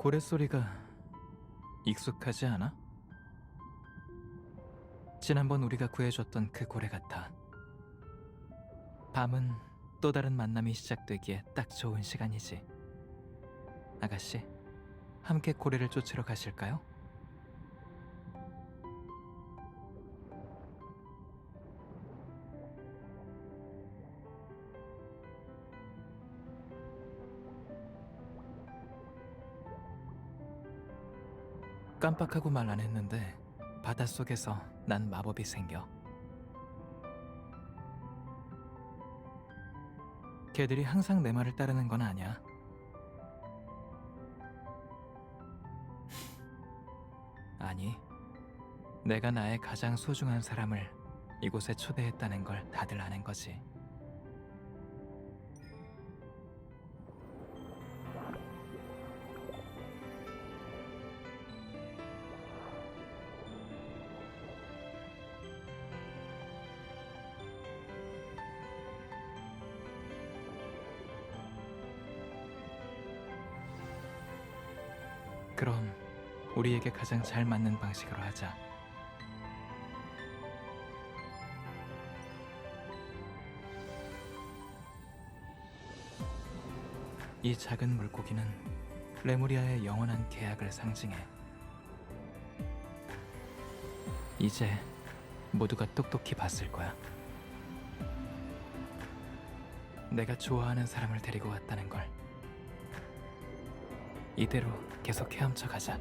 고래 소리가 익숙하지 않아? 지난번 우리가 구해줬던 그 고래 같아. 밤은 또 다른 만남이 시작되기에 딱 좋은 시간이지. 아가씨, 함께 고래를 쫓으러 가실까요? 깜빡하고 말 안 했는데 바닷속에서 난 마법이 생겨. 걔들이 항상 내 말을 따르는 건 아니야. 아니, 내가 나의 가장 소중한 사람을 이곳에 초대했다는 걸 다들 아는 거지. 그럼 우리에게 가장 잘 맞는 방식으로 하자. 이 작은 물고기는 레무리아의 영원한 계약을 상징해. 이제 모두가 똑똑히 봤을 거야. 내가 좋아하는 사람을 데리고 왔다는 걸. 이대로 계속 헤엄쳐 가자.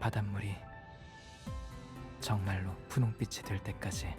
바닷물이 정말로 분홍빛이 될 때까지.